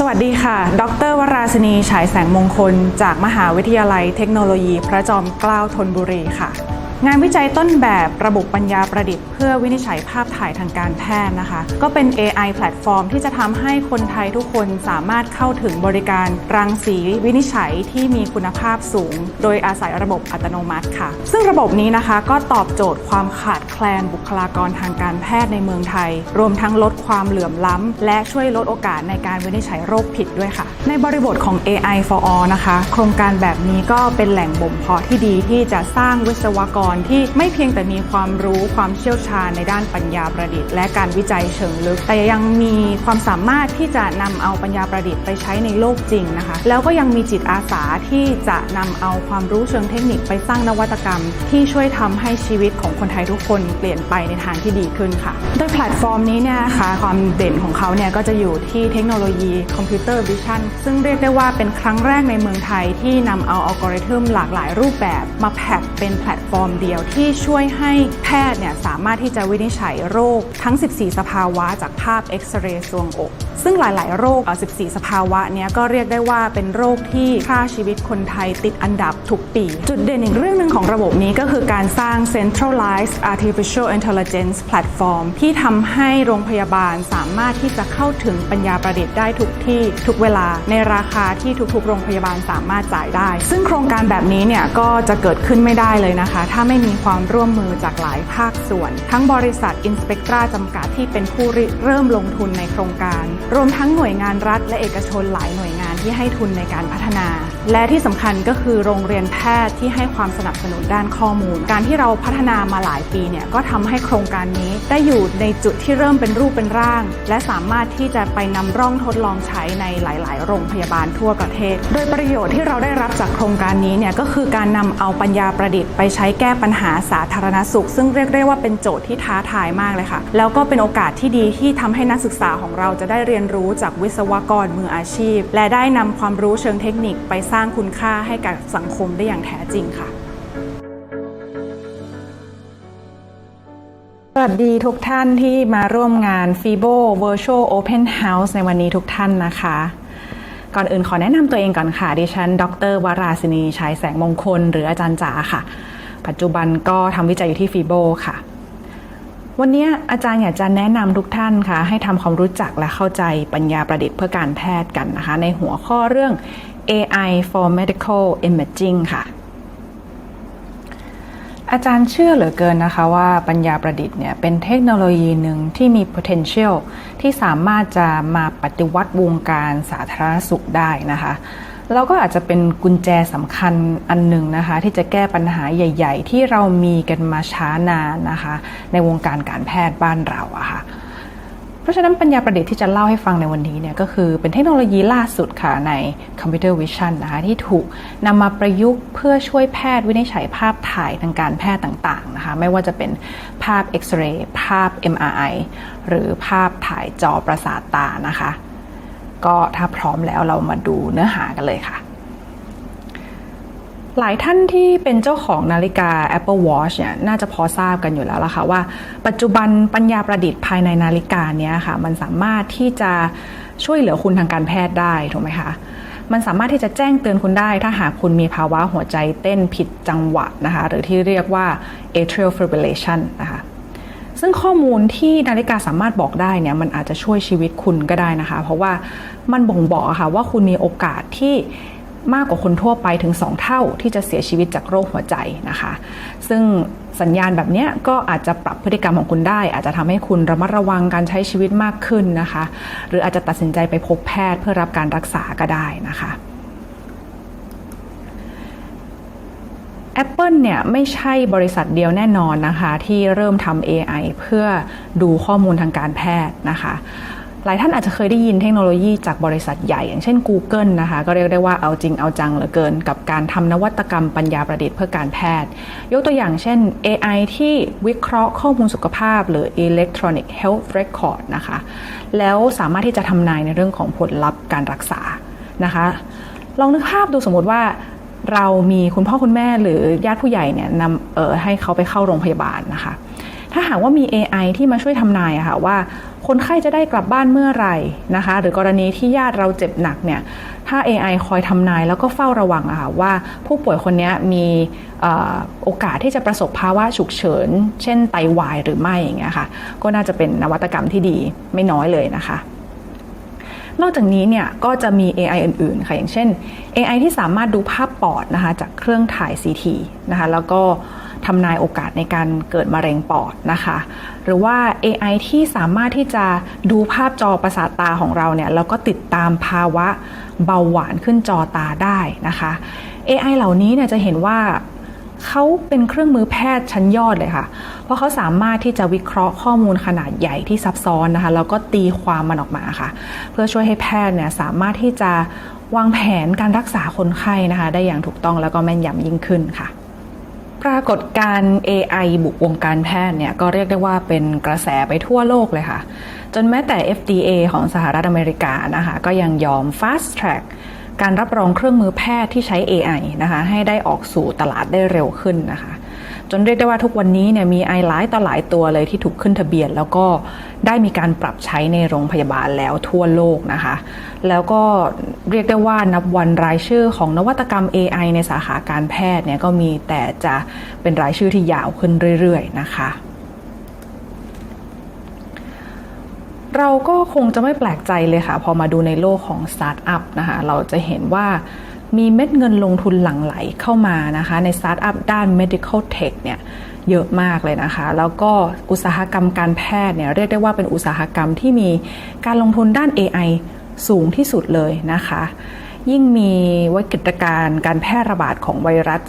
สวัสดีค่ะ ดรวราศนี ฉายแสงมงคล จากมหาวิทยาลัยเทคโนโลยี พระจอมเกล้าธนบุรีค่ะ งานวิจัยต้นแบบระบบปัญญาประดิษฐ์เพื่อวินิจฉัยภาพถ่ายทางการแพทย์นะคะ ก็เป็น AI แพลตฟอร์มที่จะทำให้คนไทยทุกคนสามารถเข้าถึงบริการรังสีวินิจฉัยที่มีคุณภาพสูง โดยอาศัยระบบอัตโนมัติค่ะ ซึ่งระบบนี้นะคะก็ตอบโจทย์ความขาดแคลนบุคลากรทางการแพทย์ในเมืองไทย รวมทั้งลดความเหลื่อมล้ำ และช่วยลดโอกาสในการวินิจฉัยโรคผิดด้วยค่ะ ในบริบทของ AI for all นะคะ โครงการแบบนี้ก็เป็นแหล่งบ่มเพาะที่ดีที่จะสร้างวิศวกรที่ไม่เพียงแต่มีความรู้ความเชี่ยวชาญในด้านปัญญาประดิษฐ์และการวิจัยเชิงลึก แต่ยังมีความสามารถที่จะนำเอาปัญญาประดิษฐ์ไปใช้ในโลกจริงนะคะ แล้วก็ยังมีจิตอาสาที่จะนำเอาความรู้เชิงเทคนิคไปสร้างนวัตกรรม ที่ช่วยทำให้ชีวิตของคนไทยทุกคนเปลี่ยนไปในทางที่ดีขึ้นค่ะ โดยแพลตฟอร์มนี้เนี่ยนะคะความเด่นของเขาเนี่ยก็จะอยู่ที่เทคโนโลยีคอมพิวเตอร์วิชั่นซึ่งเรียกได้ว่าเป็นครั้งแรกในเมืองไทยที่นำเอาอัลกอริทึมหลากหลายรูปแบบมาแพ็คเป็นแพลตฟอร์มเดียวที่ช่วยให้แพทย์เนี่ยสามารถที่จะวินิจฉัยโรคทั้ง 14 สภาวะจากภาพเอ็กซเรย์ซวงอก ซึ่งหลาย ๆ โรค 14 สภาวะเนี้ยก็เรียกได้ว่าเป็นโรคที่ฆ่าชีวิตคนไทยติดอันดับทุกปี จุดเด่นอีกเรื่องหนึ่งของระบบนี้ก็คือการสร้าง centralized artificial intelligence platform ที่ทำให้โรงพยาบาลสามารถที่จะเข้าถึงปัญญาประดิษฐ์ได้ทุกที่ทุกเวลาในราคาที่ทุก ๆ โรงพยาบาลสามารถจ่ายได้ ซึ่งโครงการแบบนี้เนี่ยก็จะเกิดขึ้นไม่ได้เลยนะคะ ถ้าไม่มีความร่วมมือจากหลายภาคส่วน ทั้งบริษัท Inspectra จำกัดที่เป็นผู้เริ่มลงทุนในโครงการ รวมทั้งหน่วยงานรัฐและเอกชนหลายหน่วยงานที่ให้ทุนในการพัฒนา และที่สำคัญก็คือโรงเรียนแพทย์ที่ให้ความสนับสนุนด้านข้อมูล การที่เราพัฒนามาหลายปีเนี่ยก็ทำให้โครงการนี้ได้อยู่ในจุดที่เริ่มเป็นรูปเป็นร่าง และสามารถที่จะไปนำร่องทดลองใช้ในหลาย ๆ โรงพยาบาลทั่วประเทศ โดยประโยชน์ที่เราได้รับจากโครงการนี้เนี่ยก็คือการนำเอาปัญญาประดิษฐ์ไปใช้แก้ปัญหาสาธารณสุข ซึ่งเรียกได้ว่าเป็นโจทย์ที่ท้าทายมากเลยค่ะ แล้วก็เป็นโอกาสที่ดีที่ทำให้นักศึกษาของเราจะได้เรียนรู้จากวิศวกรมืออาชีพ และได้นำความรู้เชิงเทคนิคไปสร้างคุณค่าให้กับสังคมได้อย่างแท้จริงค่ะสวัสดีทุกท่านที่มาร่วมงาน FIBO Virtual Open House ในวันนี้ทุกท่านนะคะ ก่อนอื่นขอแนะนำตัวเองก่อนค่ะ ดิฉัน ดรวราศินีชัยแสงมงคล หรืออาจารย์จ๋าค่ะ ปัจจุบันก็ทำวิจัยอยู่ที่ FIBO ค่ะ วันนี้อาจารย์อยากจะแนะนำทุกท่านค่ะ ให้ทำความรู้จักและเข้าใจปัญญาประดิษฐ์เพื่อการแพทย์กันนะคะ ในหัวข้อเรื่อง AI for Medical Imaging ค่ะ อาจารย์เชื่อเหลือเกินนะคะว่าปัญญาประดิษฐ์เนี่ยเป็นเทคโนโลยีหนึ่งที่มี potential ที่สามารถจะมาปฏิวัติวงการสาธารณสุขได้นะคะแล้วก็อาจจะเป็นกุญแจสำคัญอันหนึ่งนะคะ ที่จะแก้ปัญหาใหญ่ ๆ ที่เรามีกันมาช้านานนะคะ ในวงการการแพทย์บ้านเราอะค่ะ ราะฉะนั้นปัญญาประดิษฐ์ที่จะเล่าให้ฟังในวันนี้เนี่ยก็คือเป็นเทคโนโลยีล่าสุดค่ะในคอมพิวเตอร์วิชั่นนะคะที่ถูกนำมาประยุกต์เพื่อช่วยแพทย์วินิจฉัยภาพถ่ายทางการแพทย์ต่างๆนะคะไม่ว่าจะเป็นภาพเอ็กซเรย์ภาพ MRI หรือภาพถ่ายจอประสาทตานะคะ ก็ถ้าพร้อมแล้วเรามาดูเนื้อหากันเลยค่ะ หลายท่านที่เป็นเจ้าของนาฬิกา Apple Watch เนี่ยน่าจะพอทราบกันอยู่แล้วล่ะค่ะว่า ปัจจุบันปัญญาประดิษฐ์ภายในนาฬิกาเนี้ยค่ะ มันสามารถที่จะช่วยเหลือคุณทางการแพทย์ได้ถูกไหมคะมันสามารถที่จะแจ้งเตือนคุณได้ ถ้าหากคุณมีภาวะหัวใจเต้นผิดจังหวะนะคะ หรือที่เรียกว่า atrial fibrillation นะคะซึ่งข้อมูลที่นาฬิกาสามารถบอกได้เนี่ยมันอาจจะช่วยชีวิตคุณก็ได้นะคะ เพราะว่ามันบ่งบอกะค่ะว่าคุณมีโอกาสที่ มากกว่าคนทั่วไปถึง 2 เท่าที่จะเสียชีวิตจากโรคหัวใจนะคะ ซึ่งสัญญาณแบบนี้ก็อาจจะปรับพฤติกรรมของคุณได้ อาจจะทำให้คุณระมัดระวังการใช้ชีวิตมากขึ้นนะคะ หรืออาจจะตัดสินใจไปพบแพทย์เพื่อรับการรักษาก็ได้นะคะ Apple เนี่ยไม่ใช่บริษัทเดียวแน่นอนนะคะ ที่เริ่มทำ AI เพื่อดูข้อมูลทางการแพทย์นะคะ หลายท่านอาจจะเคยได้ยินเทคโนโลยีจากบริษัทใหญ่อย่างเช่น Google นะคะ ก็เรียกได้ว่าเอาจริงเอาจังเหลือเกิน กับการทำนวัตกรรมปัญญาประดิษฐ์เพื่อการแพทย์ ยกตัวอย่างเช่น AI ที่วิเคราะห์ข้อมูลสุขภาพ หรือ Electronic Health Record นะคะ แล้วสามารถที่จะทำนายในเรื่องของผลลัพธ์การรักษานะคะ ลองนึกภาพดูสมมติว่าเรามีคุณพ่อคุณแม่หรือญาติผู้ใหญ่เนี่ยนำเออให้เขาไปเข้าโรงพยาบาลนะคะ ถ้าหากว่ามี AI ที่มาช่วยทำนายอะค่ะว่า คนไข้จะได้กลับบ้านเมื่อไหร่นะคะ หรือกรณีที่ญาติเราเจ็บหนักเนี่ยถ้า AI คอยทำนายแล้วก็เฝ้าระวังอะค่ะว่าผู้ป่วยคนนี้มีโอกาสที่จะประสบภาวะฉุกเฉิน เช่นไตวายหรือไม่อย่างเงี้ยค่ะ ก็น่าจะเป็นนวัตกรรมที่ดีไม่น้อยเลยนะคะ นอกจากนี้เนี่ยก็จะมี AI อื่นๆ ค่ะ อย่างเช่น AI ที่สามารถดูภาพปอดนะคะจากเครื่องถ่าย CT นะคะแล้วก็ ทำนายโอกาสในการเกิดมะเร็งปอดนะคะ หรือว่า AI ที่สามารถที่จะดูภาพจอประสาทตาของเราเนี่ยแล้วก็ติดตามภาวะเบาหวานขึ้นจอตาได้นะคะ AI เหล่านี้เนี่ยจะเห็นว่าเขาเป็นเครื่องมือแพทย์ชั้นยอดเลยค่ะ เพราะเขาสามารถที่จะวิเคราะห์ข้อมูลขนาดใหญ่ที่ซับซ้อนนะคะแล้วก็ตีความมันออกมาค่ะ เพื่อช่วยให้แพทย์เนี่ยสามารถที่จะวางแผนการรักษาคนไข้นะคะ ได้อย่างถูกต้องแล้วก็แม่นยำยิ่งขึ้นค่ะ ปรากฏการ AI บุกวงการแพทย์เนี่ยก็เรียกได้ว่าเป็นกระแสไปทั่วโลกเลยค่ะ จนแม้แต่ FDA ของสหรัฐอเมริกานะคะก็ยังยอม fast track การรับรองเครื่องมือแพทย์ที่ใช้ AI นะคะให้ได้ออกสู่ตลาดได้เร็วขึ้นนะคะ จนเรียกได้ว่าทุกวันนี้เนี่ยมีไอหลายต่อหลายตัวเลยที่ถูกขึ้นทะเบียน แล้วก็ได้มีการปรับใช้ในโรงพยาบาลแล้วทั่วโลกนะคะ แล้วก็เรียกได้ว่านับวันรายชื่อของนวัตกรรม AI ในสาขาการแพทย์เนี่ยก็มีแต่จะเป็นรายชื่อที่ยาวขึ้นเรื่อย ๆ นะคะเราก็คงจะไม่แปลกใจเลยค่ะ พอมาดูในโลกของสตาร์ทอัพนะคะ เราจะเห็นว่า มีเม็ดเงินลงทุนหลั่งไหลเข้ามานะคะ ในสตาร์ทอัพด้าน medical tech เนี่ยเยอะมากเลยนะคะ แล้วก็อุตสาหกรรมการแพทย์เนี่ยเรียกได้ว่าเป็นอุตสาหกรรมที่มีการลงทุนด้าน AI สูงที่สุดเลยนะคะ ยิ่งมีวิกฤตการณ์การแพร่ระบาดของไวรัส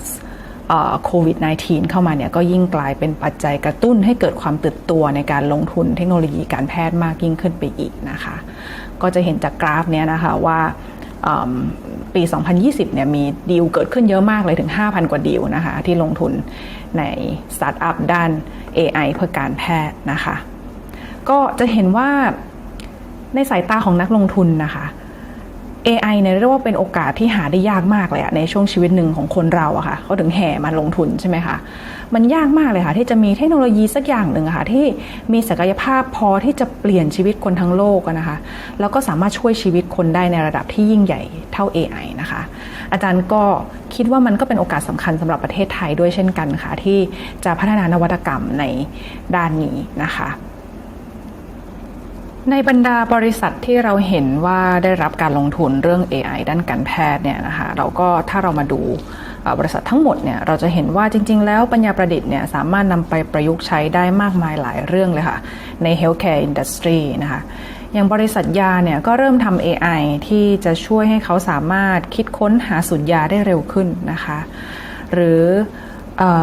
โควิด -19 เข้ามาเนี่ยก็ยิ่งกลายเป็นปัจจัยกระตุ้นให้เกิดความตื่นตัวในการลงทุนเทคโนโลยีการแพทย์มากยิ่งขึ้นไปอีกนะคะ ก็จะเห็นจากกราฟเนี้ยนะคะว่า ปี 2020 เนี่ยมีดีลเกิดขึ้นเยอะมากเลยถึง 5,000 กว่าดีลนะคะ ที่ลงทุนในสตาร์ทอัพด้าน AI เพื่อการแพทย์นะคะ ก็จะเห็นว่าในสายตาของนักลงทุนนะคะ AI เนี่ยเรียกว่าเป็นโอกาสที่หาได้ยากมากเลยอะในช่วงชีวิตหนึ่งของคนเราอะค่ะเขาถึงแห่มาลงทุนใช่ไหมคะมันยากมากเลยค่ะ ที่จะมีเทคโนโลยีสักอย่างหนึ่งค่ะที่มีศักยภาพพอที่จะเปลี่ยนชีวิตคนทั้งโลกนะคะ แล้วก็สามารถช่วยชีวิตคนได้ในระดับที่ยิ่งใหญ่เท่า AI นะคะ อาจารย์ก็คิดว่ามันก็เป็นโอกาสสำคัญสำหรับประเทศไทยด้วยเช่นกันค่ะที่จะพัฒนานวัตกรรมในด้านนี้นะคะ ในบรรดาบริษัทที่เราเห็นว่าได้รับการลงทุนเรื่อง AI ด้านการแพทย์เนี่ยนะคะเราก็ถ้าเรามาดูบริษัททั้งหมดเนี่ยเราจะเห็นว่าจริง ๆ แล้วปัญญาประดิษฐ์เนี่ยสามารถนำไปประยุกต์ใช้ได้มากมายหลายเรื่องเลยค่ะ ใน healthcare industry นะคะอย่างบริษัทยาเนี่ยก็เริ่มทำ AI ที่จะช่วยให้เขาสามารถคิดค้นหาสูตรยาได้เร็วขึ้นนะคะ หรือ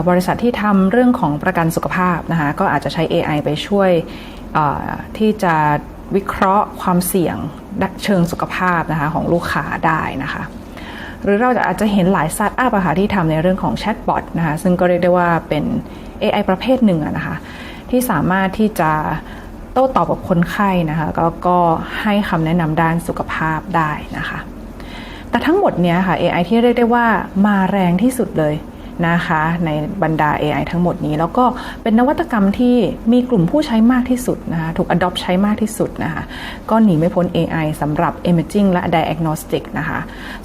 บริษัทที่ทำเรื่องของประกันสุขภาพนะคะก็อาจจะใช้ AI ไปช่วย ที่จะวิเคราะห์ความเสี่ยงเชิงสุขภาพนะคะของลูกค้าได้นะคะ หรือเราจะอาจจะเห็นหลายสตาร์ทอัพะคะที่ทำในเรื่องของแชทบอทนะคะซึ่งก็เรียกได้ว่าเป็น AI ประเภทหนึ่งนะคะที่สามารถที่จะโต้ตอบกับคนไข้นะคะแล้วก็ให้คำแนะนำด้านสุขภาพได้นะคะ แต่ทั้งหมดเนี้ยค่ะ AI ที่เรียกได้ว่ามาแรงที่สุดเลย นะคะในบรรดา AI ทั้งหมดนี้ แล้วก็เป็นนวัตกรรมที่มีกลุ่มผู้ใช้มากที่สุดนะคะถูก adopt ใช้มากที่สุดนะคะก็หนีไม่พ้น AI สำหรับ imaging และ diagnostic นะคะ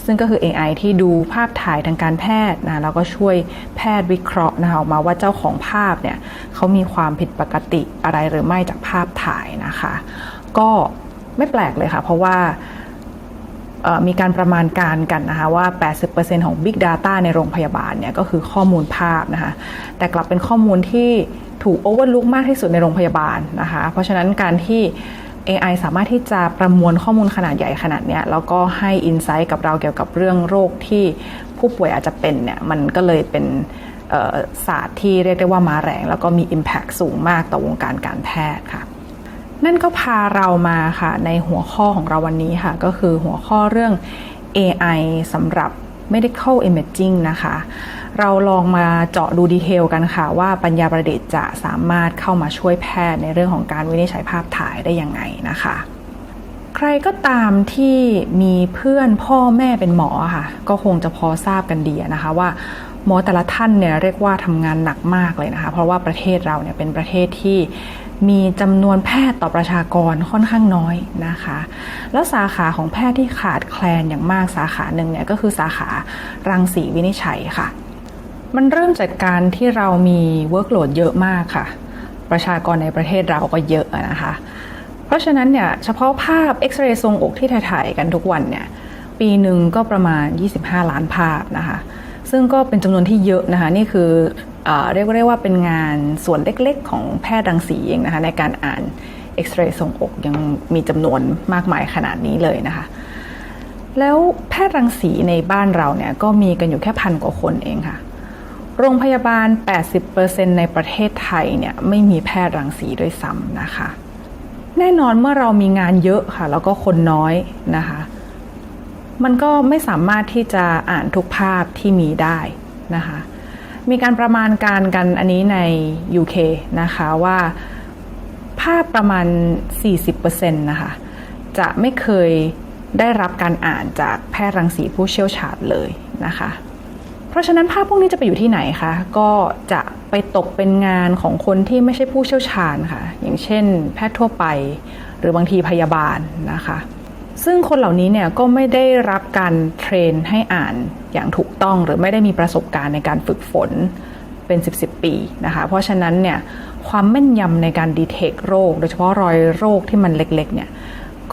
ซึ่งก็คือ AI ที่ดูภาพถ่ายทางการแพทย์นะแล้วก็ช่วยแพทย์วิเคราะห์นะคะออกมาว่าเจ้าของภาพเนี่ยเขามีความผิดปกติอะไรหรือไม่จากภาพถ่ายนะคะ ก็ไม่แปลกเลยค่ะ เพราะว่า มีการประมาณการกันนะคะว่า 80%ของ Big Data ในโรงพยาบาลเนี่ยก็คือข้อมูลภาพนะคะแต่กลับเป็นข้อมูลที่ถูก overlook มากที่สุดในโรงพยาบาลนะคะเพราะฉะนั้นการที่ AI สามารถที่จะประมวลข้อมูลขนาดใหญ่ขนาดนี้แล้วก็ให้อินไซต์กับเราเกี่ยวกับเรื่องโรคที่ผู้ป่วยอาจจะเป็นเนี่ยมันก็เลยเป็นศาสตร์ที่เรียกได้ว่ามาแรง แล้วก็มี Impact สูงมากต่อวงการการแพทย์ค่ะ นั่นก็พาเรามาค่ะในหัวข้อของเราวันนี้ค่ะ ก็คือหัวข้อเรื่อง AI สำหรับ medical imaging นะคะ เราลองมาเจาะดูดีเทลกันค่ะ ว่าปัญญาประดิษฐ์จะสามารถเข้ามาช่วยแพทย์ในเรื่องของการวินิจฉัยภาพถ่ายได้ยังไงนะคะใครก็ตามที่มีเพื่อนพ่อแม่เป็นหมอค่ะ ก็คงจะพอทราบกันดีนะคะว่าหมอแต่ละท่านเนี่ยเรียกว่าทำงานหนักมากเลยนะคะ เพราะว่าประเทศเราเนี่ยเป็นประเทศที่ มีจำนวนแพทย์ต่อประชากรค่อนข้างน้อยนะคะ แล้วสาขาของแพทย์ที่ขาดแคลนอย่างมากสาขาหนึ่งเนี่ยก็คือสาขารังสีวินิจฉัยค่ะ มันเริ่มจากการที่เรามีเวิร์กโหลดเยอะมากค่ะ ประชากรในประเทศเราก็เยอะนะคะ เพราะฉะนั้นเนี่ยเฉพาะภาพเอ็กซเรย์ทรงอกที่ถ่ายๆกันทุกวันเนี่ยปีหนึ่งก็ประมาณ 25 ล้านภาพนะคะ ซึ่งก็เป็นจำนวนที่เยอะนะคะนี่คือเอเรียกได้ว่าเป็นงานส่วนเล็กๆ ของแพทย์รังสีเองนะคะในการอ่านเอ็กซเรย์ทรงอกยังมีจำนวนมากมายขนาดนี้เลยนะคะแล้วแพทย์รังสีในบ้านเราเนี่ยก็มีกันอยู่แค่พันกว่าคนเองค่ะ โรงพยาบาล 80%ในประเทศไทยเนี่ยไม่มีแพทย์รังสีด้วยซ้ำนะคะ แน่นอนเมื่อเรามีงานเยอะค่ะ แล้วก็คนน้อยนะคะ มันก็ไม่สามารถที่จะอ่านทุกภาพที่มีได้นะคะ มีการประมาณการกันอันนี้ใน UK นะคะว่าภาพประมาณ 40%นะคะ จะไม่เคยได้รับการอ่านจากแพทย์รังสีผู้เชี่ยวชาญเลยนะคะ เพราะฉะนั้นภาพพวกนี้จะไปอยู่ที่ไหนคะ ก็จะไปตกเป็นงานของคนที่ไม่ใช่ผู้เชี่ยวชาญค่ะ อย่างเช่น แพทย์ทั่วไป หรือบางทีพยาบาลนะคะ ซึ่งคนเหล่านี้เนี่ยก็ไม่ได้รับการเทรนให้อ่านอย่างถูกต้องหรือไม่ได้มีประสบการณ์ในการฝึกฝนเป็น 10บปีนะคะเพราะฉะนั้นเนี่ยความแม่นยำในการดีเทคโรค โดยเฉพาะรอยโรคที่มันเล็กๆเนี่ย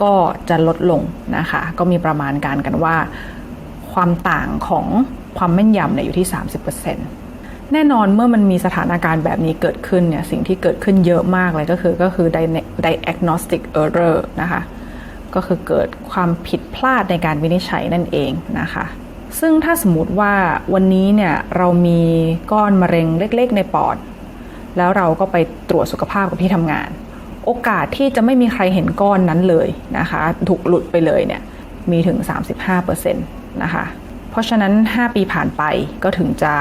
ก็จะลดลงนะคะก็มีประมาณการกันว่า ความต่างของความแม่นยำเนี่ยอยู่ที่ 30%แน่นอนเมื่อมันมีสถานการณ์แบบนี้เกิดขึ้นเนี่ยสิ่งที่เกิดขึ้นเยอะมากเลยก็คือก็คือ diagnostic error นะคะ ก็คือเกิดความผิดพลาดในการวินิจฉัยนั่นเองนะคะซึ่งถ้าสมมติว่าวันนี้เนี่ยเรามีก้อนมะเร็งเล็ก ๆ ในปอด แล้วเราก็ไปตรวจสุขภาพกับที่ทำงาน โอกาสที่จะไม่มีใครเห็นก้อนนั้นเลยนะคะ ถูกหลุดไปเลยเนี่ยมีถึง 35%นะคะ เพราะฉะนั้น 5 ปีผ่านไปก็ถึงจะ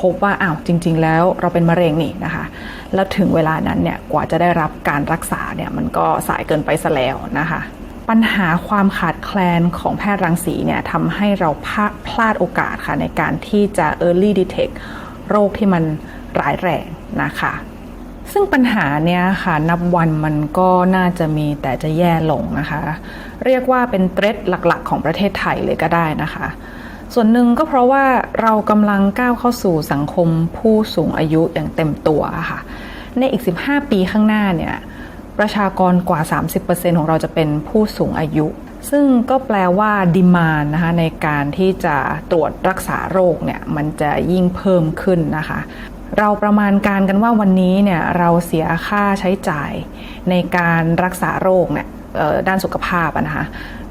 พบว่าอ้าวจริง ๆ แล้วเราเป็นมะเร็งนี่นะคะ แล้วถึงเวลานั้นเนี่ยกว่าจะได้รับการรักษาเนี่ยมันก็สายเกินไปซะแล้วนะคะ ปัญหาความขาดแคลนของแพทย์รังสีเนี่ยทำให้เราพลาดพลาดโอกาสค่ะในการที่จะ early detect โรคที่มันร้ายแรงนะคะซึ่งปัญหาเนี้ยค่ะนับวันมันก็น่าจะมีแต่จะแย่ลงนะคะ เรียกว่าเป็นเทรดหลักๆ ของประเทศไทยเลยก็ได้นะคะ ส่วนหนึ่งก็เพราะว่าเรากำลังก้าวเข้าสู่สังคมผู้สูงอายุอย่างเต็มตัวค่ะ ในอีก 15 ปีข้างหน้าเนี่ย ประชากรกว่า 30%ของเราจะเป็นผู้สูงอายุ ซึ่งก็แปลว่าดีมานนะคะในการที่จะตรวจรักษาโรคเนี่ยมันจะยิ่งเพิ่มขึ้นนะคะ เราประมาณการกันว่าวันนี้เนี่ยเราเสียค่าใช้จ่ายในการรักษาโรคเนี่ยด้านสุขภาพนะคะ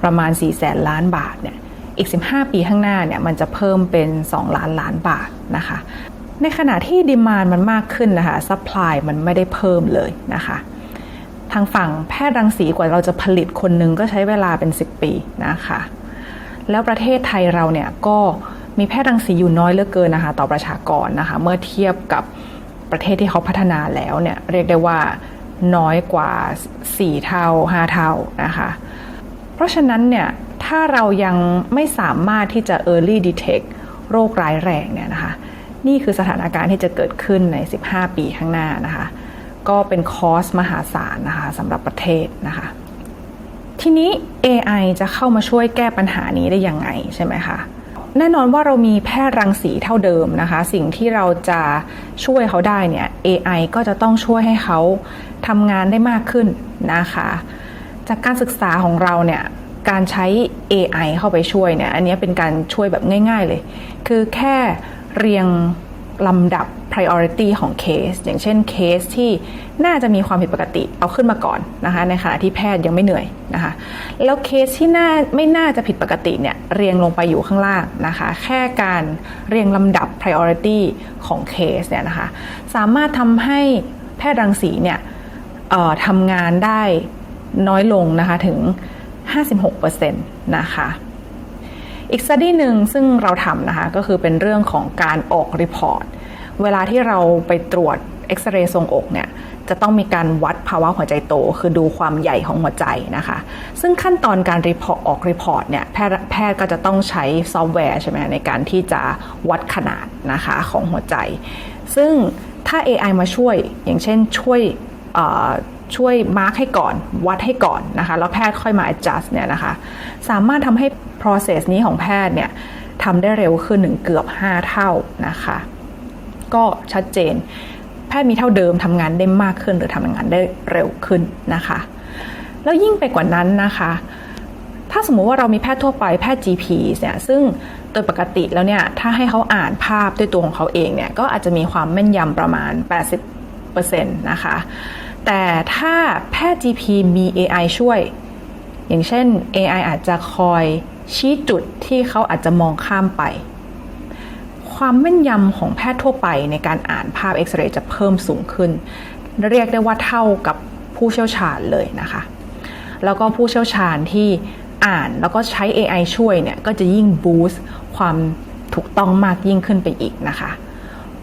ประมาณ4แสนล้านบาทเนี่ยอีก 15 ปีข้างหน้าเนี่ยมันจะเพิ่มเป็น 2 ล้านล้านบาทนะคะ ในขณะที่ดีมานมันมากขึ้นนะคะซัพพลายมันไม่ได้เพิ่มเลยนะคะ ทางฝั่งแพทย์รังสีกว่าเราจะผลิตคนหนึ่งก็ใช้เวลาเป็น 10 ปีนะคะ แล้วประเทศไทยเราเนี่ยก็มีแพทย์รังสีอยู่น้อยเหลือเกินนะคะต่อประชากรนะคะ เมื่อเทียบกับประเทศที่เขาพัฒนาแล้วเนี่ยเรียกได้ว่าน้อยกว่า 4 เท่า 5 เท่านะคะ เพราะฉะนั้นเนี่ยถ้าเรายังไม่สามารถที่จะ early detect โรคร้ายแรงเนี่ยนะคะ นี่คือสถานการณ์ที่จะเกิดขึ้นใน 15 ปีข้างหน้านะคะ ก็เป็นคอสมหาศาลนะคะสำหรับประเทศนะคะทีนี้ AI จะเข้ามาช่วยแก้ปัญหานี้ได้ยังไงใช่ไหมคะแน่นอนว่าเรามีแพทย์รังสีเท่าเดิมนะคะ สิ่งที่เราจะช่วยเขาได้เนี่ย AI ก็จะต้องช่วยให้เขาทำงานได้มากขึ้นนะคะ จากการศึกษาของเราเนี่ยการใช้ AI เข้าไปช่วยเนี่ยอันนี้เป็นการช่วยแบบง่าย ๆเลย คือแค่เรียงลำดับ priority ของเคส อย่างเช่นเคสที่น่าจะมีความผิดปกติเอาขึ้นมาก่อนนะคะในขณะที่แพทย์ยังไม่เหนื่อยนะคะแล้วเคสที่น่าไม่น่าจะผิดปกติเนี่ยเรียงลงไปอยู่ข้างล่างนะคะแค่การเรียงลำดับ priority ของเคสเนี่ยนะคะสามารถทำให้แพทย์รังสีเนี่ยทำงานได้น้อยลงนะคะถึง 56%นะคะอีกสตี้หนึ่งซึ่งเราทำนะคะก็คือเป็นเรื่องของการออกรีพอร์ต เวลาที่เราไปตรวจเอ็กซเรย์ทรงอกเนี่ยจะต้องมีการวัดภาวะหัวใจโต คือดูความใหญ่ของหัวใจนะคะ ซึ่งขั้นตอนการรีพอร์ตออกรีพอร์ตเนี่ยแพทย์แพทย์ก็จะต้องใช้ซอฟต์แวร์ใช่ไหมในการที่จะวัดขนาดนะคะของหัวใจ ซึ่งถ้า AI มาช่วยอย่างเช่นช่วยช่วยมาร์กให้ก่อนวัดให้ก่อนนะคะแล้วแพทย์ค่อยมา adjust เนี่ยนะคะสามารถทำให้ process นี้ของแพทย์เนี่ยทำได้เร็วขึ้นถึงเกือบ 5 เท่านะคะ ก็ชัดเจน แพทย์มีเท่าเดิมทำงานได้มากขึ้นหรือทำงานได้เร็วขึ้นนะคะ แล้วยิ่งไปกว่านั้นนะคะ ถ้าสมมุติว่าเรามีแพทย์ทั่วไปแพทย์ GP เนี่ยซึ่งโดยปกติแล้วเนี่ยถ้าให้เขาอ่านภาพด้วยตัวของเขาเองเนี่ยก็อาจจะมีความแม่นยำประมาณ 80%นะคะแต่ถ้าแพทย์ GP มี AI ช่วย อย่างเช่น AI อาจจะคอยชี้จุดที่เขาอาจจะมองข้ามไป ความแม่นยำของแพทย์ทั่วไปในการอ่านภาพเอ็กซเรย์จะเพิ่มสูงขึ้น เรียกได้ว่าเท่ากับผู้เชี่ยวชาญเลยนะคะ แล้วก็ผู้เชี่ยวชาญที่อ่านแล้วก็ใช้ AI ช่วยเนี่ยก็จะยิ่งบูสต์ความถูกต้องมากยิ่งขึ้นไปอีกนะคะ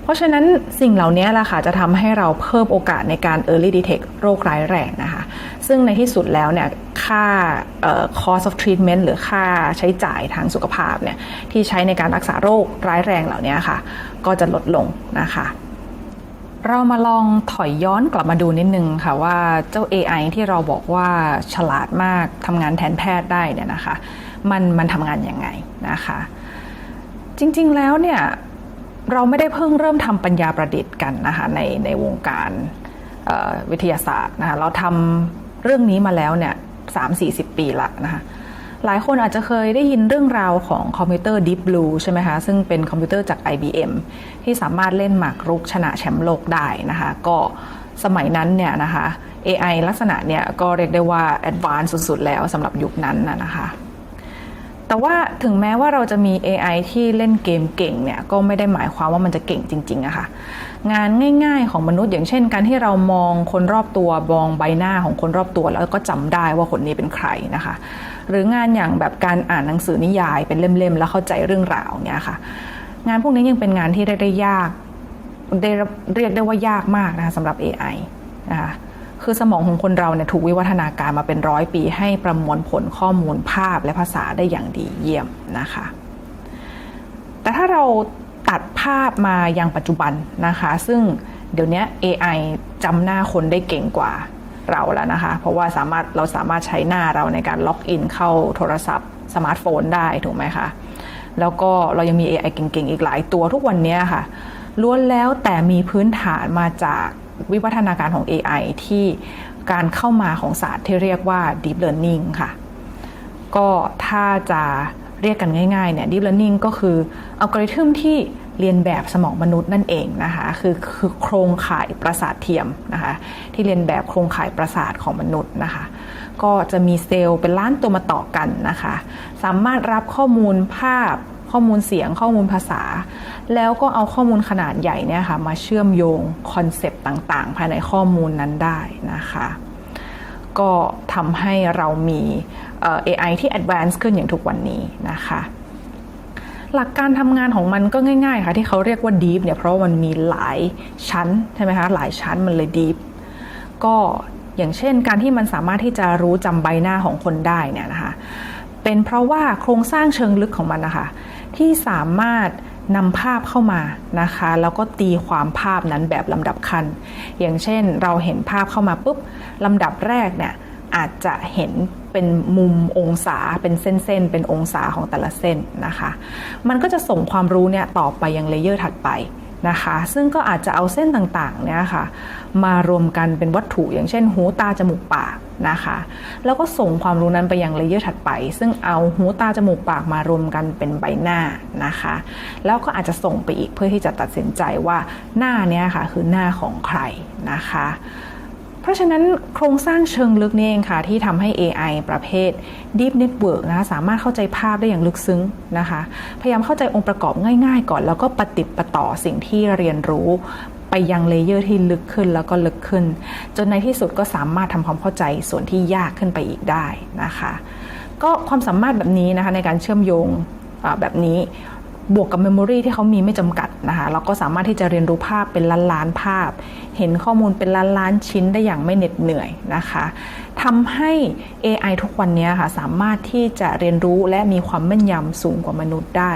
เพราะฉะนั้นสิ่งเหล่านี้แหละค่ะจะทำให้เราเพิ่มโอกาสในการ early detect โรคร้ายแรงนะคะ ซึ่งในที่สุดแล้วเนี่ยค่าเอ่อ cost of treatment หรือค่าใช้จ่ายทางสุขภาพเนี่ยที่ใช้ในการรักษาโรคร้ายแรงเหล่านี้ค่ะ ก็จะลดลงนะคะเรามาลองถอยย้อนกลับมาดูนิดนึงค่ะว่าเจ้า AI ที่เราบอกว่าฉลาดมากทำงานแทนแพทย์ได้เนี่ยนะคะ มันมันทำงานยังไงนะคะ จริงๆแล้วเนี่ยเราไม่ได้เพิ่งเริ่มทำปัญญาประดิษฐ์กันนะคะในในวงการวิทยาศาสตร์นะคะเราทำ เรื่องนี้มาแล้วเนี่ยสามสี่สิบปีละนะคะหลายคนอาจจะเคยได้ยินเรื่องราวของคอมพิวเตอร์ Deep Blue ใช่ไหมคะ ซึ่งเป็นคอมพิวเตอร์จาก IBM ที่สามารถเล่นหมากรุกชนะแชมป์โลกได้นะคะ ก็สมัยนั้นเนี่ยนะคะ AI ลักษณะเนี่ยก็เรียกได้ว่า advanced สุดๆ แล้วสำหรับยุคนั้นนะนะคะ แต่ว่าถึงแม้ว่าเราจะมี AI ที่เล่นเกมเก่งเนี่ยก็ไม่ได้หมายความว่ามันจะเก่งจริงๆอะค่ะงานง่ายๆของมนุษย์อย่างเช่น การที่เรามองคนรอบตัวมองใบหน้าของคนรอบตัว แล้วก็จำได้ว่าคนนี้เป็นใครนะคะ หรืองานอย่างแบบการอ่านหนังสือนิยายเป็นเล่มๆแล้วเข้าใจเรื่องราวเนี่ยค่ะ งานพวกนี้ยังเป็นงานที่ได้ได้ยากได้เรียกได้ว่ายากมากนะคะสำหรับ AI นะคะ คือสมองของคนเราเนี่ยถูกวิวัฒนาการมาเป็นร้อยปีให้ประมวลผลข้อมูลภาพและภาษาได้อย่างดีเยี่ยมนะคะ แต่ถ้าเราตัดภาพมายังปัจจุบันนะคะ ซึ่งเดี๋ยวนี้ AI จำหน้าคนได้เก่งกว่าเราแล้วนะคะ เพราะว่าสามารถเราสามารถใช้หน้าเราในการล็อกอินเข้าโทรศัพท์สมาร์ทโฟนได้ถูกไหมคะ แล้วก็เรายังมี AI เก่งๆ อีกหลายตัวทุกวันนี้ค่ะล้วนแล้วแต่มีพื้นฐานมาจาก วิวัฒนาการของ AI ที่การเข้ามาของศาสตร์ที่เรียกว่า Deep Learning ค่ะ ก็ถ้าจะเรียกกันง่ายๆเนี่ย Deep Learning ก็คืออัลกอริทึมที่เรียนแบบสมองมนุษย์นั่นเองนะคะคือคือโครงข่ายประสาทเทียมนะคะที่เรียนแบบโครงข่ายประสาทของมนุษย์นะคะ ก็จะมีเซลล์เป็นล้านตัวมาต่อกันนะคะ สามารถรับข้อมูลภาพ ข้อมูลเสียงข้อมูลภาษา แล้วก็เอาข้อมูลขนาดใหญ่เนี่ยค่ะมาเชื่อมโยงคอนเซปต์ต่างๆ ภายในข้อมูลนั้นได้นะคะ ก็ทำให้เรามีเอ่อ AI ที่ advance ขึ้นอย่างทุกวันนี้นะคะหลักการทำงานของมันก็ง่ายๆค่ะที่เขาเรียกว่า deep เนี่ยเพราะมันมีหลายชั้นใช่ไหมคะหลายชั้นมันเลย deep ก็อย่างเช่นการที่มันสามารถที่จะรู้จำใบหน้าของคนได้เนี่ยนะคะเป็นเพราะว่าโครงสร้างเชิงลึกของมันนะคะ ที่สามารถนำภาพเข้ามานะคะ แล้วก็ตีความภาพนั้นแบบลำดับขั้นอย่างเช่นเราเห็นภาพเข้ามาปุ๊บลำดับแรกเนี่ยอาจจะเห็นเป็นมุมองศาเป็นเส้นๆ เป็นองศาของแต่ละเส้นนะคะ มันก็จะส่งความรู้เนี่ยต่อไปยังเลเยอร์ถัดไป นะคะ ซึ่งก็อาจจะเอาเส้นต่างๆเนี่ยค่ะมารวมกันเป็นวัตถุอย่างเช่น หูตาจมูกปากนะคะ แล้วก็ส่งความรู้นั้นไปยังเลเยอร์ถัดไป ซึ่งเอาหูตาจมูกปากมารวมกันเป็นใบหน้านะคะ แล้วก็อาจจะส่งไปอีกเพื่อที่จะตัดสินใจว่าหน้าเนี้ยค่ะคือหน้าของใครนะคะ ราะฉะนั้นโครงสร้างเชิงลึกนี่เองค่ะ ที่ทำให้ AI ประเภท Deep Network นะคะสามารถเข้าใจภาพได้อย่างลึกซึ้งนะคะ พยายามเข้าใจองค์ประกอบง่ายๆ ก่อน แล้วก็ปฏิดปต่อสิ่งที่เรียนรู้ไปยังเลเยอร์ที่ลึกขึ้นแล้วก็ลึกขึ้น จนในที่สุดก็สามารถทำความเข้าใจส่วนที่ยากขึ้นไปอีกได้นะคะ ก็ความสามารถแบบนี้นะคะในการเชื่อมโยงแบบนี้ บวกกับเมมโมรีที่เขามีไม่จำกัดนะคะเราก็สามารถที่จะเรียนรู้ภาพเป็นล้านล้านภาพ เห็นข้อมูลเป็นล้านล้านชิ้นได้อย่างไม่เหน็ดเหนื่อยนะคะทำให้ AI ทุกวันนี้ค่ะสามารถที่จะเรียนรู้และมีความแม่นยำสูงกว่ามนุษย์ได้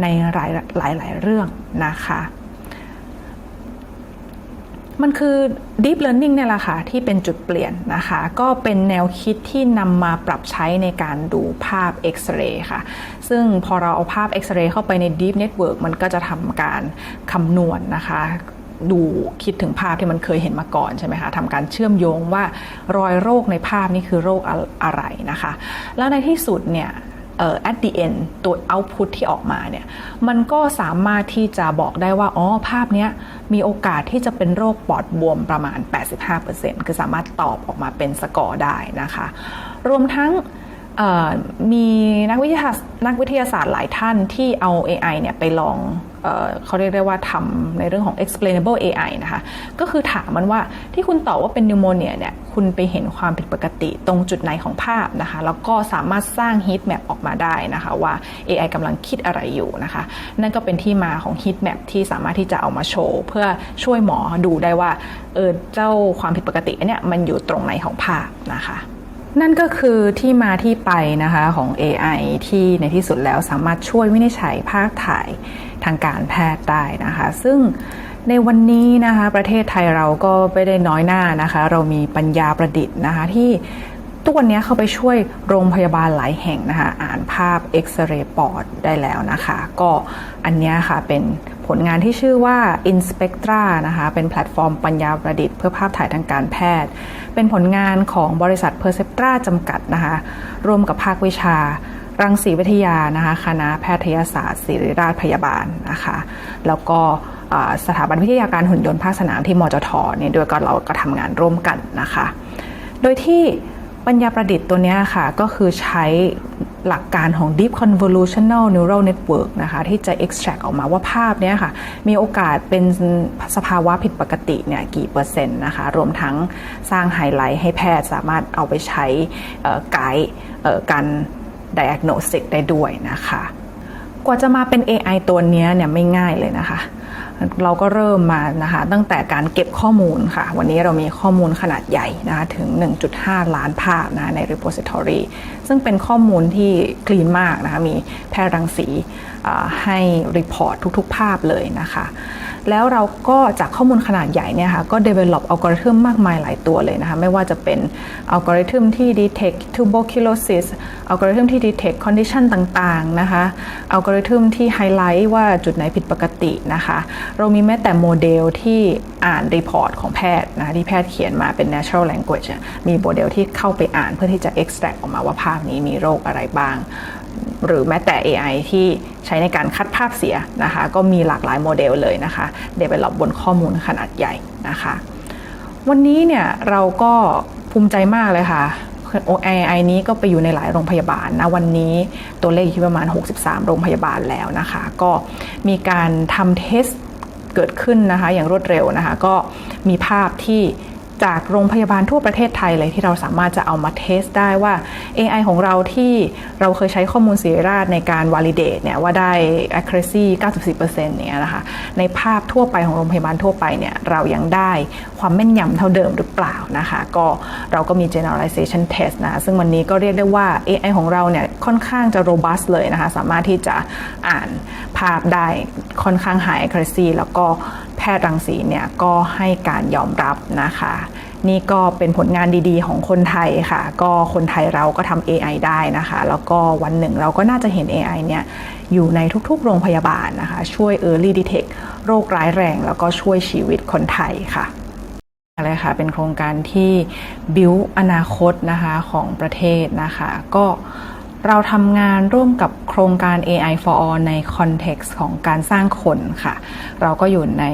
ในหลายหลายหลายเรื่องนะคะ มันคือ Deep Learning เนี่ยแหละค่ะที่เป็นจุดเปลี่ยนนะคะ ก็เป็นแนวคิดที่นำมาปรับใช้ในการดูภาพเอ็กซเรย์ค่ะ ซึ่งพอเราเอาภาพเอ็กซเรย์เข้าไปใน Deep Network มันก็จะทำการคำนวณนะคะดูคิดถึงภาพที่มันเคยเห็นมาก่อนใช่ไหมคะทำการเชื่อมโยงว่ารอยโรคในภาพนี่คือโรคอะไรนะคะ แล้วในที่สุดเนี่ย at the end ตัว output ที่ออกมาเนี่ยมันก็สามารถที่จะบอกได้ว่า อ๋อ ภาพเนี้ยมีโอกาสที่จะเป็นโรคปอดบวมประมาณ 85%คือสามารถตอบออกมาเป็นสกอร์ได้นะคะ รวมทั้ง มีนักวิทยานักวิทยาศาสตร์หลายท่านที่เอา AI เนี่ยไปลองเออเขาเรียกได้ว่าทำในเรื่องของ explainable AI นะคะ ก็คือถามมันว่าที่คุณตอบว่าเป็นนิวโมเนียเนี่ย คุณไปเห็นความผิดปกติตรงจุดไหนของภาพนะคะ แล้วก็สามารถสร้าง heat map ออกมาได้นะคะ ว่า AI กำลังคิดอะไรอยู่นะคะ นั่นก็เป็นที่มาของ heat map ที่สามารถที่จะเอามาโชว์ เพื่อช่วยหมอดูได้ว่า เออเจ้าความผิดปกติเนี่ยมันอยู่ตรงไหนของภาพนะคะ นั่นก็คือที่มาที่ไปนะคะของ AI ที่ในที่สุดแล้วสามารถช่วยวินิจฉัยภาพถ่ายทางการแพทย์ได้นะคะ ซึ่งในวันนี้นะคะ ประเทศไทยเราก็ไม่ได้น้อยหน้านะคะ เรามีปัญญาประดิษฐ์นะคะที่ทุกวันนี้เข้าไปช่วยโรงพยาบาลหลายแห่งนะคะ อ่านภาพเอ็กซเรย์ปอดได้แล้วนะคะ ก็อันนี้ค่ะเป็น ผลงานที่ชื่อว่า Inspectra นะคะ เป็นแพลตฟอร์มปัญญาประดิษฐ์เพื่อภาพถ่ายทางการแพทย์ เป็นผลงานของบริษัท Perceptra จำกัดนะคะ ร่วมกับภาควิชา รังสีวิทยานะคะ คณะแพทยศาสตร์ศิริราชพยาบาลนะคะ แล้วก็สถาบันวิทยาการหุ่นยนต์ภาคสนามที่มจทเนี่ยด้วยก็เราก็ทำงานร่วมกันนะคะ โดยที่ ปัญญาประดิษฐ์ตัวนี้ค่ะ ก็คือใช้หลักการของ Deep Convolutional Neural Network นะคะ ที่จะ extract ออกมาว่าภาพเนี้ยค่ะ มีโอกาสเป็นสภาวะผิดปกติเนี่ยกี่เปอร์เซ็นต์นะคะ รวมทั้งสร้างไฮไลท์ให้แพทย์สามารถเอาไปใช้ไกด์การ diagnostic ได้ด้วยนะคะ กว่าจะมาเป็น AI ตัวนี้เนี่ยไม่ง่ายเลยนะคะ เราก็เริ่มมานะคะตั้งแต่การเก็บข้อมูลค่ะ วันนี้เรามีข้อมูลขนาดใหญ่นะคะถึง 1.5 ล้านภาพนะะใน repository ซึ่งเป็นข้อมูลที่คลีนมากนะคะมีแพทย์รังสีให้รีพอร์ตทุกๆ ภาพเลยนะคะ แล้วเราก็จากข้อมูลขนาดใหญ่เนี่ยค่ะก็ develop อัลกอริทึมมากมายหลายตัวเลยนะคะ ไม่ว่าจะเป็นอัลกอริทึมที่ detect tuberculosis อัลกอริทึมที่ detect condition ต่างๆนะคะอัลกอริทึมที่ไฮไลท์ว่าจุดไหนผิดปกตินะคะเรามีแม้แต่โมเดลที่อ่านรีพอร์ตของแพทย์นะที่แพทย์เขียนมาเป็น natural language มีโมเดลที่เข้าไปอ่านเพื่อที่จะ extract ออกมาว่าภาพนี้มีโรคอะไรบ้าง หรือแม้แต่ AI ที่ใช้ในการคัดภาพเสียนะคะ ก็มีหลากหลายโมเดลเลยนะคะ develop บนข้อมูลขนาดใหญ่นะคะ วันนี้เนี่ยเราก็ภูมิใจมากเลยค่ะ AI นี้ก็ไปอยู่ในหลายโรงพยาบาลนะวันนี้ตัวเลขอยู่ที่ประมาณ 63 โรงพยาบาลแล้วนะคะ ก็มีการทำเทส เกิดขึ้นนะคะ อย่างรวดเร็วนะคะ ก็มีภาพที่ จากโรงพยาบาลทั่วประเทศไทยเลยที่เราสามารถจะเอามาเทสได้ว่า AI ของเราที่เราเคยใช้ข้อมูลศิริราชในการ validate เนี่ยว่าได้ accuracy 94%เนี่ยนะคะในภาพทั่วไปของโรงพยาบาลทั่วไปเนี่ยเรายังได้ความแม่นยำเท่าเดิมหรือเปล่านะคะก็เราก็มี generalization test นะซึ่งวันนี้ก็เรียกได้ว่า AI ของเราเนี่ยค่อนข้างจะ robust เลยนะคะสามารถที่จะอ่านภาพได้ค่อนข้าง high accuracy แล้วก็ แพทย์รังสีเนี่ยก็ให้การยอมรับนะคะ นี่ก็เป็นผลงานดีๆ ของคนไทยค่ะ ก็คนไทยเราก็ทำ AI ได้นะคะ แล้วก็วันหนึ่งเราก็น่าจะเห็น AI เนี่ยอยู่ในทุกๆ โรงพยาบาลนะคะ ช่วย Early Detect โรคร้ายแรง แล้วก็ช่วยชีวิตคนไทยค่ะอะไรค่ะเป็นโครงการที่บิวอนาคตนะคะของประเทศนะคะ ก็ เราทำงานร่วมกับโครงการ AI for All ในคอนเท็กซ์ของการสร้างคนค่ะ เราก็อยู่ใน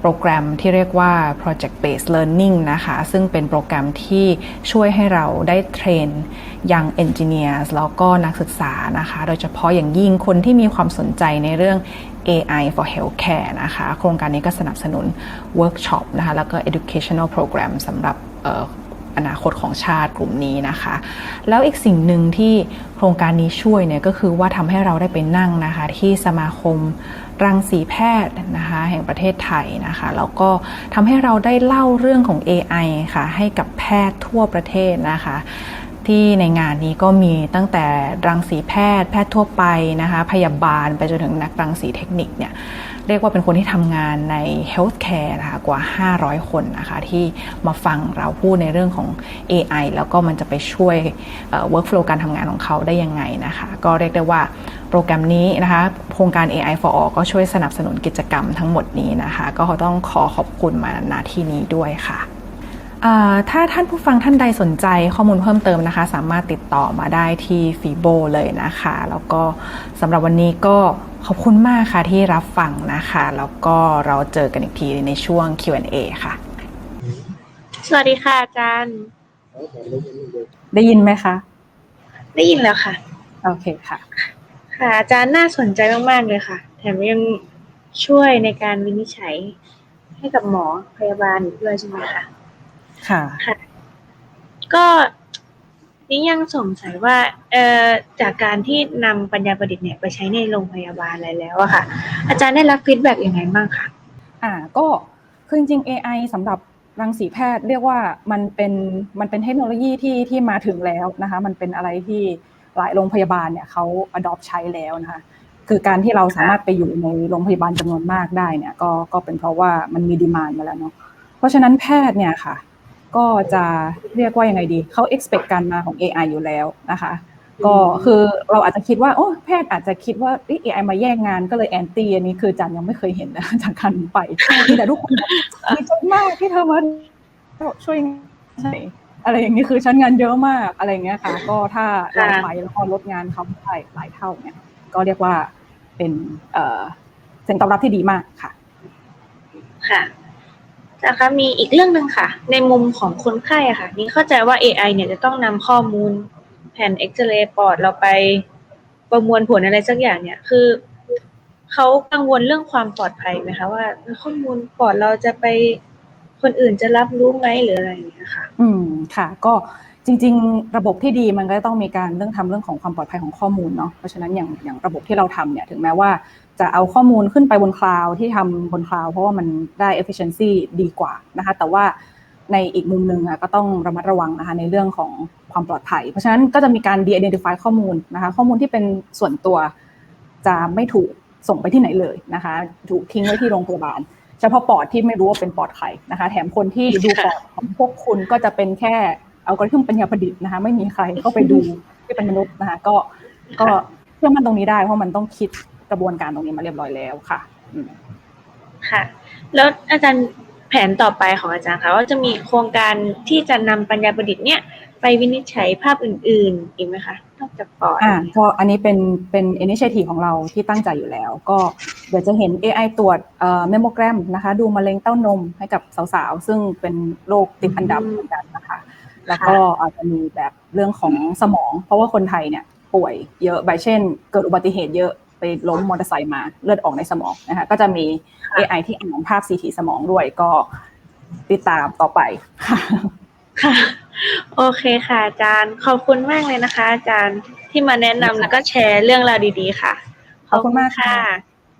โปรแกรมที่เรียกว่า Project Based Learning นะคะ ซึ่งเป็นโปรแกรมที่ช่วยให้เราได้เทรนยัง Engineers แล้วก็นักศึกษานะคะ โดยเฉพาะอย่างยิ่งคนที่มีความสนใจในเรื่อง AI for Healthcare นะคะ โครงการนี้ก็สนับสนุนเวิร์กช็อปนะคะ แล้วก็ educational program สำหรับ อนาคตของชาติกลุ่มนี้นะคะ แล้วอีกสิ่งหนึ่งที่โครงการนี้ช่วยเนี่ยก็คือว่าทำให้เราได้ไปนั่งนะคะที่สมาคมรังสีแพทย์นะคะแห่งประเทศไทยนะคะแล้วก็ทำให้เราได้เล่าเรื่องของ AI ค่ะให้กับแพทย์ทั่วประเทศนะคะ ที่ในงานนี้ก็มีตั้งแต่รังสีแพทย์ แพทย์ทั่วไปนะคะพยาบาลไปจนถึงนักรังสีเทคนิคเนี่ยเรียกว่าเป็นคนที่ทำงานใน healthcare นะคะกว่า 500 คนนะคะที่มาฟังเราพูดในเรื่องของ AI แล้วก็มันจะไปช่วยเอ่อ workflow การทำงานของเขาได้ยังไงนะคะ ก็เรียกได้ว่าโปรแกรมนี้นะคะโครงการ AI for all ก็ช่วยสนับสนุนกิจกรรมทั้งหมดนี้นะคะ ก็ต้องขอขอบคุณมาณที่นี้ด้วยค่ะ ถ้าท่านผู้ฟังท่านใดสนใจข้อมูลเพิ่มเติมนะคะ สามารถติดต่อมาได้ที่ฟีโบเลยนะคะ แล้วก็สำหรับวันนี้ก็ขอบคุณมากค่ะที่รับฟังนะคะ แล้วก็เราเจอกันอีกทีในช่วง Q&A ค่ะ สวัสดีค่ะอาจารย์ ได้ยินไหมคะ ได้ยินแล้วค่ะ โอเคค่ะ ค่ะอาจารย์น่าสนใจมากๆเลยค่ะ แถมยังช่วยในการวินิจฉัยให้กับหมอพยาบาลอีกด้วยใช่ไหมคะ ค่ะ ค่ะ ก็นี่ยังสงสัยว่าเอ่อจากการที่นำปัญญาประดิษฐ์เนี่ยไปใช้ในโรงพยาบาลอะไรแล้วอะค่ะ อาจารย์ได้รับฟีดแบ็กยังไงบ้างคะอ่าก็คือจริงๆ AI สำหรับรังสีแพทย์เรียกว่ามันเป็นมันเป็นเทคโนโลยีที่ที่มาถึงแล้วนะคะ มันเป็นอะไรที่หลายโรงพยาบาลเนี่ยเขา adopt ใช้แล้วนะคะ คือการที่เราสามารถไปอยู่ในโรงพยาบาลจำนวนมากได้เนี่ยก็ก็เป็นเพราะว่ามันมีดีมานมาแล้วเนาะเพราะฉะนั้นแพทย์เนี่ยค่ะ ก็จะเรียกว่ายังไงดี เขา expect การมาของ AI อยู่แล้วนะคะ ก็คือเราอาจจะคิดว่า โอ้แพทย์อาจจะคิดว่าเอ้ย AI มาแย่งงานก็เลยแอนตี้อันนี้คือจันยังไม่เคยเห็นนะจากการไปมีแต่ทุกคนแบบดีใจมากที่เธอมาช่วยใช่อะไรอย่างนี้คือฉันงานเยอะมากอะไรอย่างเงี้ยค่ะ ก็ถ้าเราไปแล้วก็ลดงานเขาได้หลายเท่าเนี่ย ก็เรียกว่าเป็นเอ่อเสียงตอบรับที่ดีมากค่ะ ค่ะ อาจารย์คะมีอีกเรื่องหนึ่งค่ะ ในมุมของคนไข้อะค่ะนี่เข้าใจว่า AI เนี่ยจะต้องนำข้อมูลแผ่นเอ็กซเรย์ปอดเราไปประมวลผลอะไรสักอย่างเนี่ยคือเขากังวลเรื่องความปลอดภัยไหมคะว่าข้อมูลปอดเราจะไปคนอื่นจะรับรู้ไหมหรืออะไรอย่างเงี้ยค่ะ อืมค่ะ ก็จริง ๆ ระบบที่ดีมันก็ต้องมีการเรื่องทำเรื่องของความปลอดภัยของข้อมูลเนาะเพราะฉะนั้นอย่างอย่างระบบที่เราทำเนี่ยถึงแม้ว่า จะเอาข้อมูลขึ้นไปบนคลาวด์ที่ทำบนคลาวด์เพราะว่ามันได้ efficiency ดีกว่านะคะแต่ว่าในอีกมุมหนึ่งอะก็ต้องระมัดระวังนะคะในเรื่องของความปลอดภัย เพราะฉะนั้นก็จะมีการ de-identify ข้อมูลนะคะข้อมูลที่เป็นส่วนตัวจะไม่ถูกส่งไปที่ไหนเลยนะคะถูกทิ้งไว้ที่โรงพยาบาล เฉพาะปอดที่ไม่รู้ว่าเป็นปอดใครนะคะ แถมคนที่ดูปอดของพวกคุณก็จะเป็นแค่อัลกอริทึมปัญญาประดิษฐ์นะคะไม่มีใครเข้าไปดูที่เป็นมนุษย์นะคะก็ก็เชื่อมันตรงนี้ได้เพราะมันต้องคิด กระบวนการตรงนี้มาเรียบร้อยแล้วค่ะอืมค่ะ แล้วอาจารย์แผนต่อไปของอาจารย์คะว่าจะมีโครงการที่จะนำปัญญาประดิษฐ์เนี่ยไปวินิจฉัยภาพอื่น ๆ อีกไหมคะนอกจากปอดอ่าก็อันนี้เป็นเป็น initiative ของเราที่ตั้งใจอยู่แล้ว ก็เดี๋ยวจะเห็น AI ตรวจเอ่อ mammogram นะคะ ดูมะเร็งเต้านมให้กับสาวๆ ซึ่งเป็นโรคติดอันดับเหมือนกันนะคะ แล้วก็อาจจะมีแบบเรื่องของสมอง เพราะว่าคนไทยเนี่ยป่วยเยอะแบบเช่น เกิดอุบัติเหตุเยอะ ไปล้มมอเตอร์ไซค์มาเลือดออกในสมองนะคะก็จะมี AI ที่อ่านภาพ CT สมองด้วยก็ติดตามต่อไปค่ะค่ะ โอเคค่ะอาจารย์ ขอบคุณมากเลยนะคะ อาจารย์ที่มาแนะนำแล้วก็แชร์เรื่องราวดีๆค่ะ ขอบคุณมากค่ะขอบ